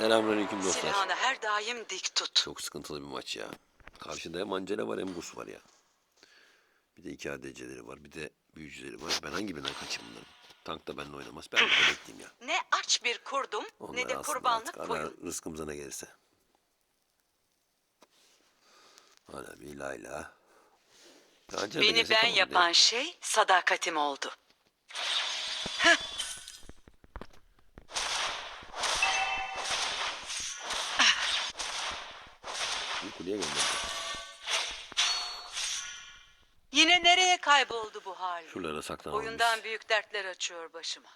Selamünaleyküm dostlar. Silahını her daim dik tut. Çok sıkıntılı bir maç ya. Karşıda hem Ancela var hem Gus var ya. Bir de iki ADC'leri var. Bir de büyücüleri var. Ben hangi birinden kaçayım bunların? Tank da benimle oynamaz. Ben de bekleyeyim ya. Ne aç bir kurdum Onlar ne de kurbanlık artık. koyun. Ara rızkımıza ne gelirse. Hala bir layla. Beni ben yapan şey sadakatim oldu. Kuleye gönderdi. Yine nereye kayboldu bu hal? Şuralara saklanalım Oyundan biz. büyük dertler açıyor başıma.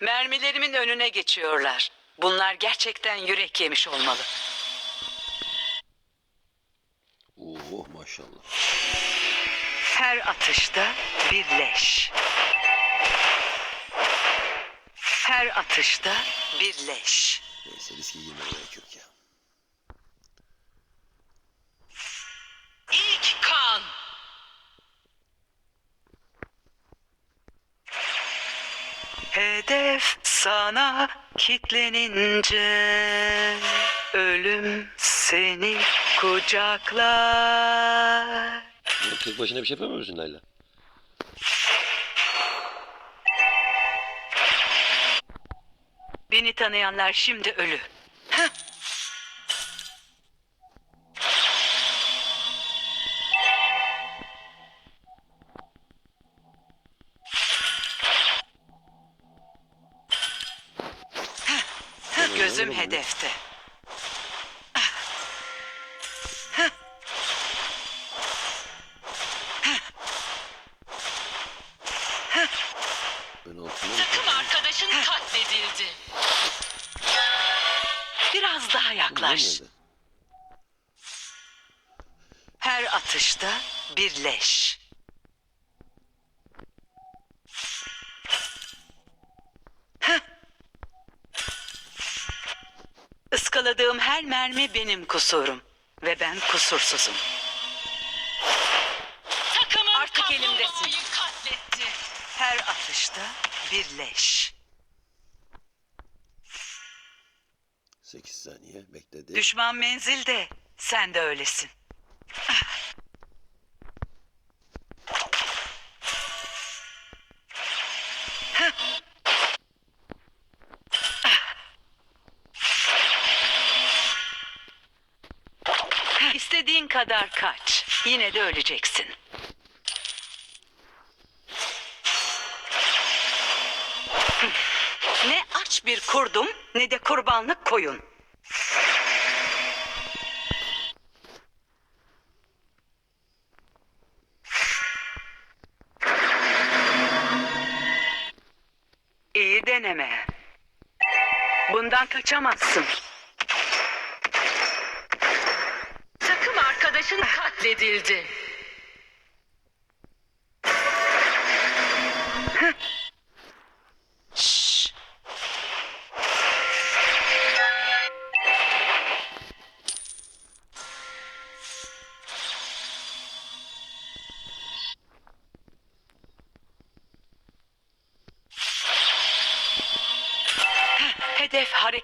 Mermilerimin önüne geçiyorlar. Bunlar gerçekten yürek yemiş olmalı. Oh maşallah. Her atışta bir leş. Her atışta bir leş. Neyse riske girmeye gerek yok ya. İlk kan. Hedef sana kitlenince ölüm seni kucaklar. Tek başına bir şey yapamıyor musun Layla? Beni tanıyanlar şimdi ölü. Biraz daha yaklaş. Her atışta bir leş. Heh. Iskaladığım her mermi benim kusurum. Ve ben kusursuzum. Takımın Artık elimdesin. katletti. Her atışta bir 8 saniye bekledi. Düşman menzilde. Sen de öylesin. İstediğin kadar kaç. Yine de öleceksin. Ne aç bir kurdum ne de kurbanlık koyun. İyi deneme. Bundan kaçamazsın. Takım arkadaşın katledildi.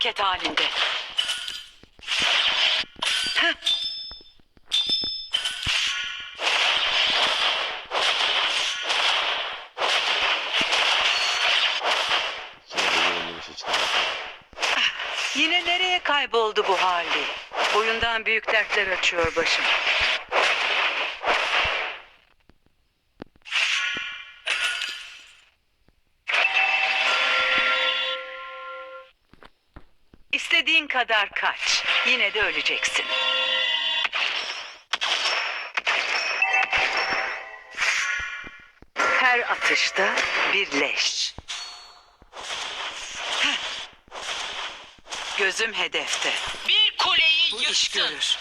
Hareket halinde. Çıkar. Yine nereye kayboldu bu hali? Boyundan büyük dertler açıyor başım. İstediğin kadar kaç. Yine de öleceksin. Her atışta bir leş. Gözüm hedefte. Bir kuleyi Bu iş yıktın. görür.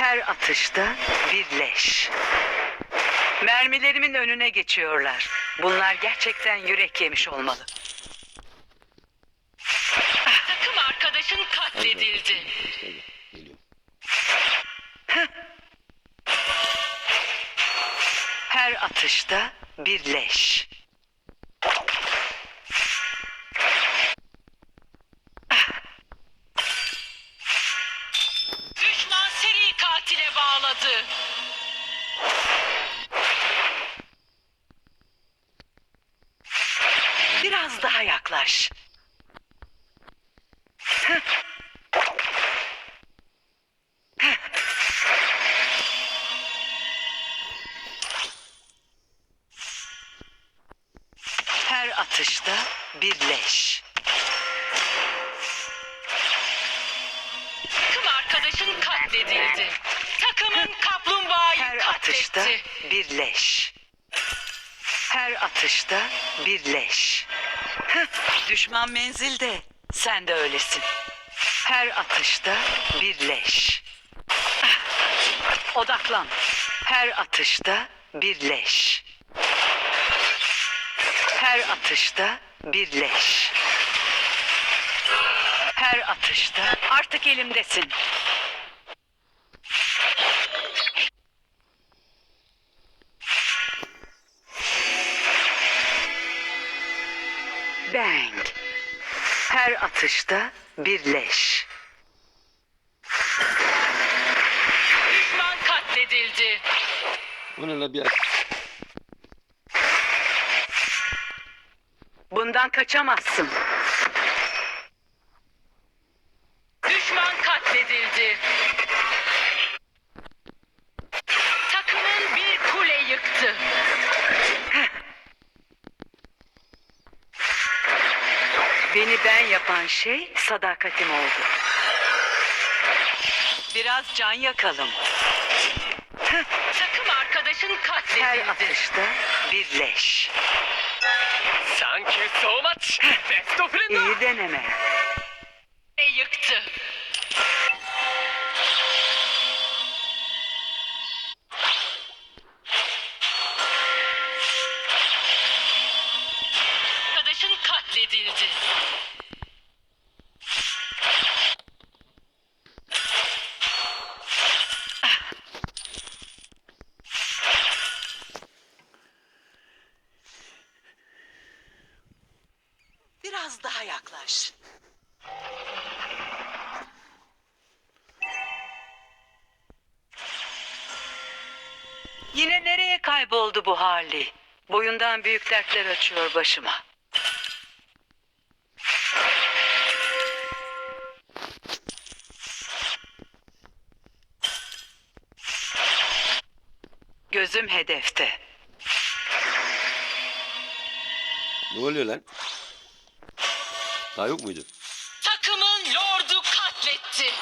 Her atışta bir leş. Mermilerimin önüne geçiyorlar. Bunlar gerçekten yürek yemiş olmalı. Takım arkadaşın katledildi. Her atışta bir leş. Atışta bir leş. Takım arkadaşın katledildi. Takımın kaplumbağayı Her atışta katletti. bir leş. Her atışta bir leş. Heh, Düşman menzilde. Sen de öylesin. Her atışta bir leş. Ah, Odaklan. Her atışta bir leş. Her atışta bir leş. Her atışta artık elimdesin. Bang. Her atışta bir leş. Düşman katledildi. O ne la bir aç. Bundan kaçamazsın. Düşman katledildi. Takımın bir kule yıktı. Beni ben yapan şey sadakatim oldu. Biraz can yakalım. Takım arkadaşın Her katledildi. atışta bir leş. Thank you so much. Best of friend. İyi deneme. Yine nereye kayboldu bu hali? Boyundan büyük dertler açıyor başıma. Gözüm hedefte. Ne oluyor lan? Daha yok muydu? Takımın lordu katletti.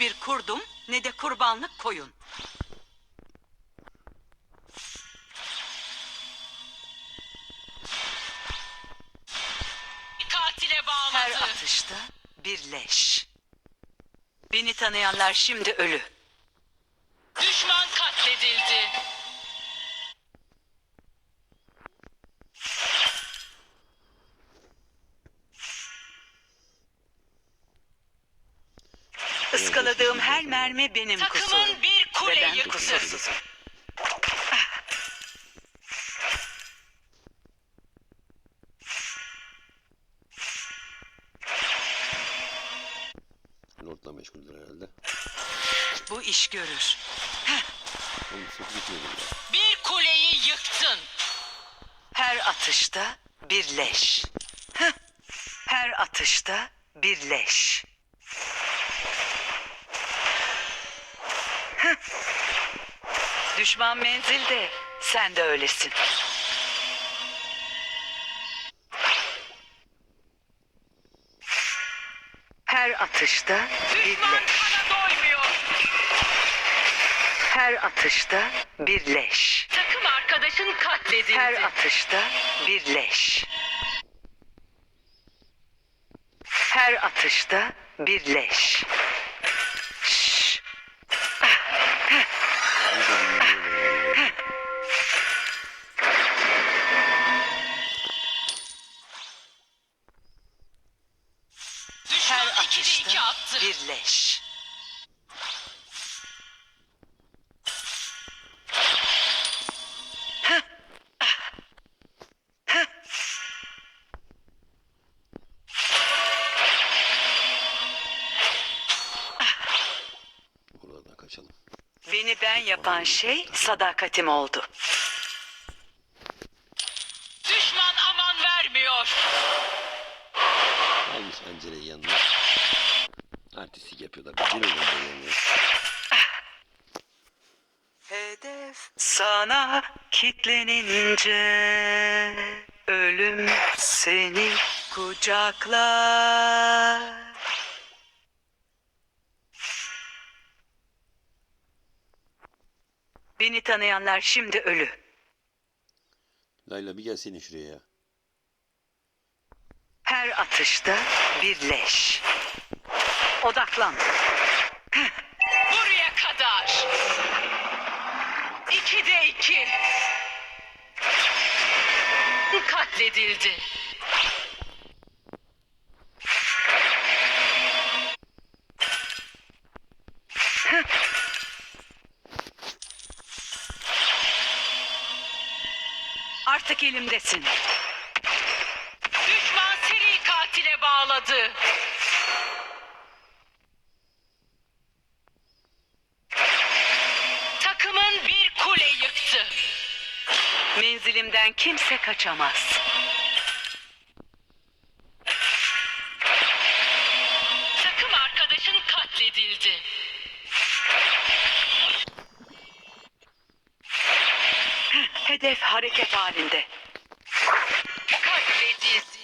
Ne aç bir kurdum ne de kurbanlık koyun. Katile Her bağladı. atışta bir leş. Beni tanıyanlar şimdi ölü. Düşman katledildi. Mermi benim Takımın kusurum. bir kule Ve ben yıktı. kusursuzum. Lord'la meşguldür herhalde. Bu iş görür. Oğlum ya. Bir kuleyi yıktın. Her atışta bir leş. Heh. Her atışta bir leş. Heh. Düşman menzilde. Sen de öylesin. Her atışta bir Düşman leş. kana doymuyor. Her atışta bir leş. Takım arkadaşın katledildi. Her atışta bir leş. Her atışta bir atışta attı. bir leş. Buradan kaçalım. Beni ben yapan şey sadakatim oldu. Sana kitlenince ölüm seni kucaklar. Beni tanıyanlar şimdi ölü. Layla bir gel senin şuraya ya. Her atışta bir leş. Odaklan. 2'de 2. Katledildi. Artık elimdesin. Düşman seri katile bağladı. Menzilimden kimse kaçamaz. Takım arkadaşın katledildi. Hedef hareket halinde. Katledildi.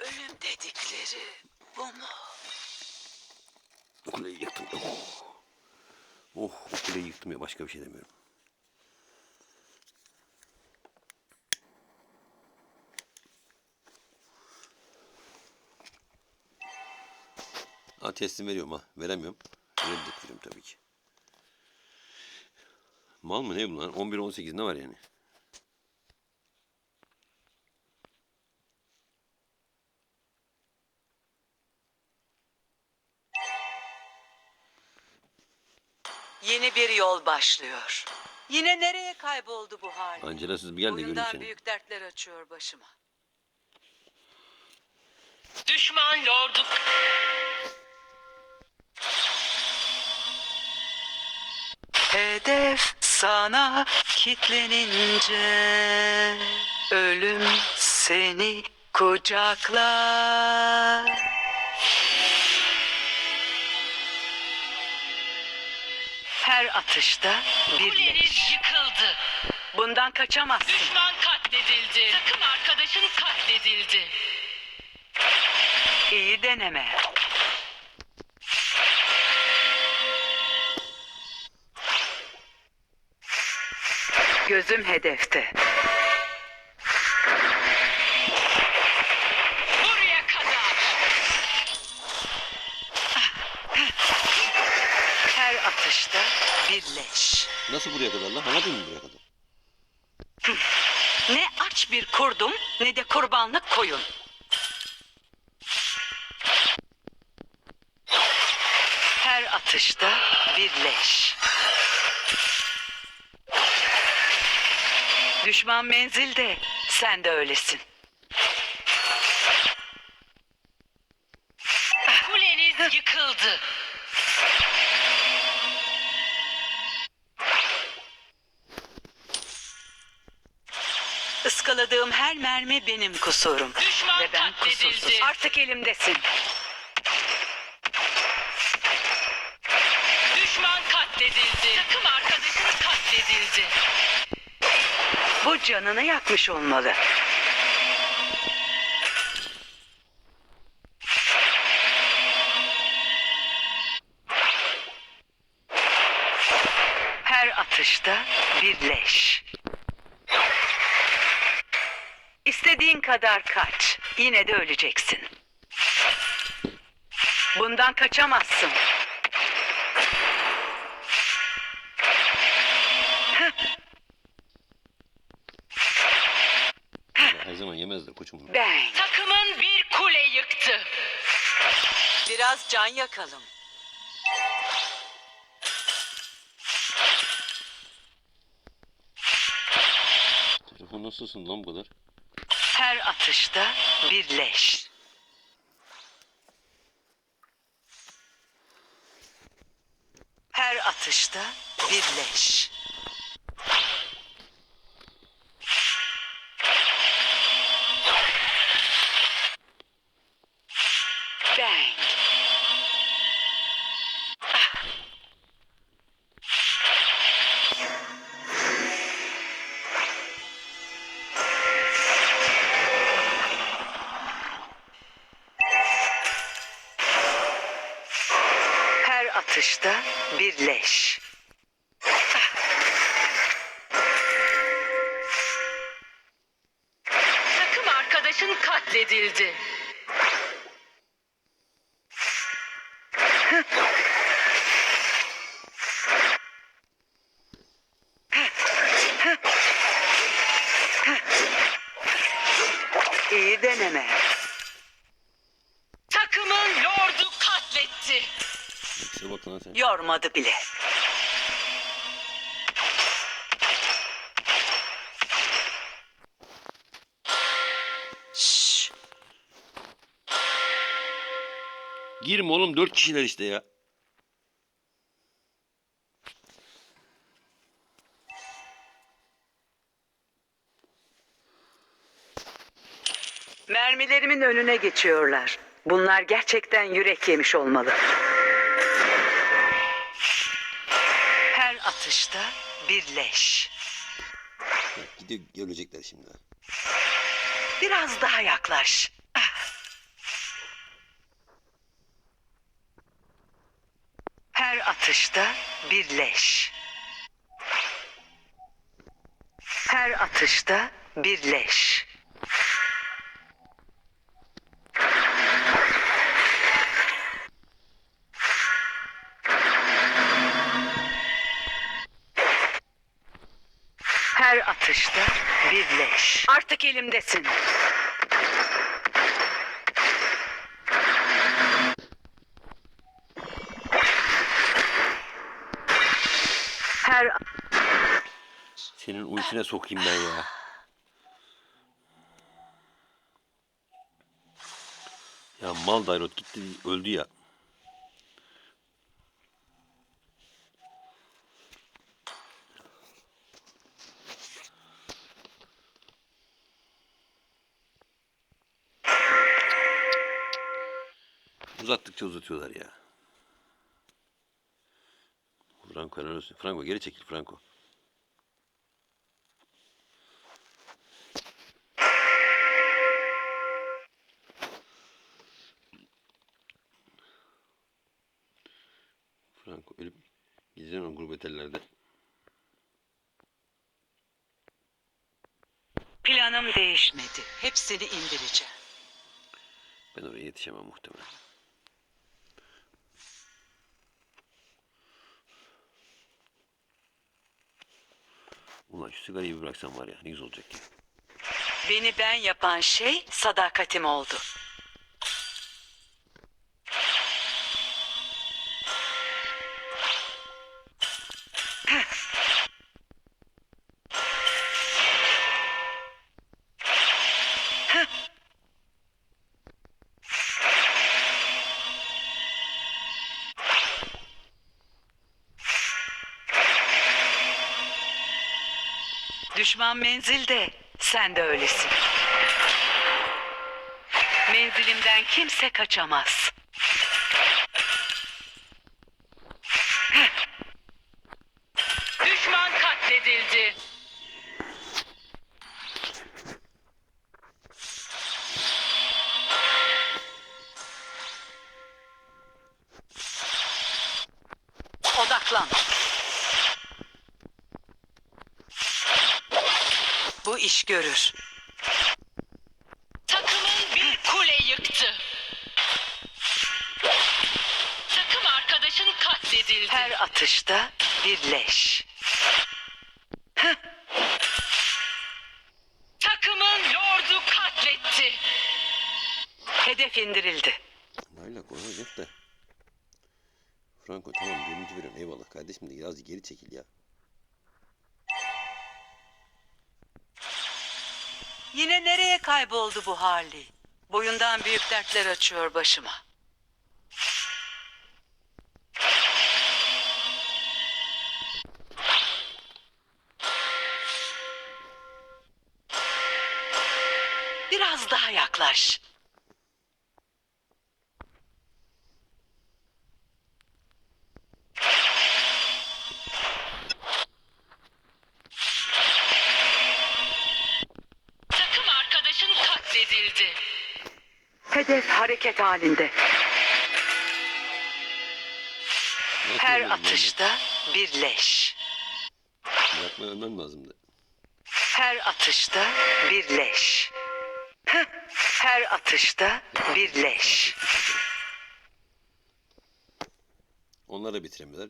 Ölüm dedikleri bu mu? Kuleyi yıktım. Oh. Oh kuleyi yıktım ya başka bir şey demiyorum. Ha teslim veriyorum ha. Veremiyorum. Reddediyorum tabii ki. Mal mı ne bu lan? 11-18 ne var yani? Yeni bir yol başlıyor. Yine nereye kayboldu bu hal? Angela siz bir gel de göreyim seni. büyük dertler açıyor başıma. Düşman lordu Hedef sana kitlenince ölüm seni kucaklar. Her atışta kuleniz leş. yıkıldı. Bundan kaçamazsın. Düşman katledildi. Takım arkadaşın katledildi. İyi deneme. Gözüm hedefte. Buraya kadar. Her atışta bir leş. Nasıl buraya kadar lan? Anladın mı buraya kadar? Ne aç bir kurdum ne de kurbanlık koyun. Her atışta bir Düşman menzilde, sen de öylesin. Kuleniz yıkıldı. Iskaladığım her mermi benim kusurum. Düşman Ve ben katledildi. kusursuz. Artık elimdesin. Düşman katledildi. Takım arkadaşın katledildi. Bu canını yakmış olmalı. Her atışta bir leş. İstediğin kadar kaç. Yine de öleceksin. Bundan kaçamazsın. Ya her zaman yemezler koçum. Bang. Takımın bir kule yıktı. Biraz can yakalım. Telefon nasılsın lan bu kadar? Her atışta bir leş. Her atışta bir leş. Atışta bir leş. Takım arkadaşın katledildi. İyi deneme. Takımın lordu katletti. İşte bak Yormadı bile. Şşş. Girme oğlum dört kişiler işte ya. Mermilerimin önüne geçiyorlar. Bunlar gerçekten yürek yemiş olmalı. Atışta bir leş. Gidiyor ölecekler şimdi. Biraz daha yaklaş. Her atışta bir leş. Her atışta bir leş. Her atışta bir leş. Artık elimdesin. Her Senin ultine sokayım ben ya. Ya mal Dairot gitti öldü ya. Uzattıkça uzatıyorlar ya. Franco helal olsun. Franco geri çekil Franco. Franco ölüp gideceğim o gurbet ellerde. planım değişmedi. Hepsini indireceğim. Ben oraya yetişemem muhtemelen. Ulan şu sigarayı bir bıraksam var ya ne güzel olacak ya. Beni ben yapan şey sadakatim oldu. Düşman menzilde, sen de öylesin. Menzilimden kimse kaçamaz. Düşman katledildi. Odaklan. İş görür. Takımın bir kule yıktı. Takım arkadaşın katledildi. Her atışta bir leş. Takımın lordu katletti. Hedef indirildi. Layla koyacak da. Franco tamam görüntü veriyorum eyvallah kardeşim de biraz geri çekil ya. Kayboldu bu Harley? Boyundan büyük dertler açıyor başıma. Biraz daha yaklaş. Hedef hareket halinde. Her atışta bir leş. Bırakma ölmem lazımdı. Her atışta bir leş. Her atışta bir leş. Onlar da bitiremediler.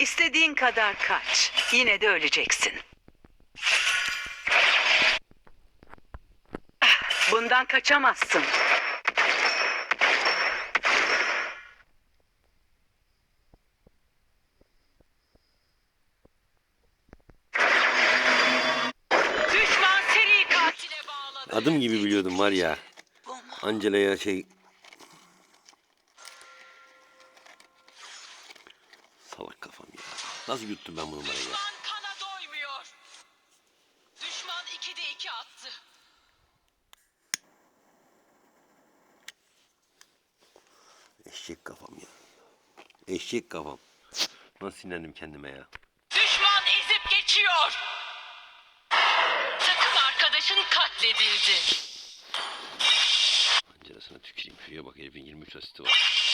İstediğin kadar kaç. Yine de öleceksin. Ah, Bundan kaçamazsın. Düşman seri katile bağladı. Adım gibi biliyordum var ya. Angela'ya şey... Salak kafam ya. Nasıl yuttum ben bunu bana ya? Düşman kana doymuyor. Düşman 2'de 2 attı. Eşek kafam ya. Eşek kafam. Nasıl sinirlendim kendime ya. Düşman ezip geçiyor. Takım arkadaşın katledildi. Angelasına tüküreyim. Şuraya bak herifin 23 asisti var.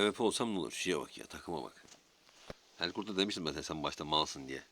MVP olsam ne olur? Şuraya bak ya takıma bak. Helkurt'a demiştim zaten sen başta malsın diye.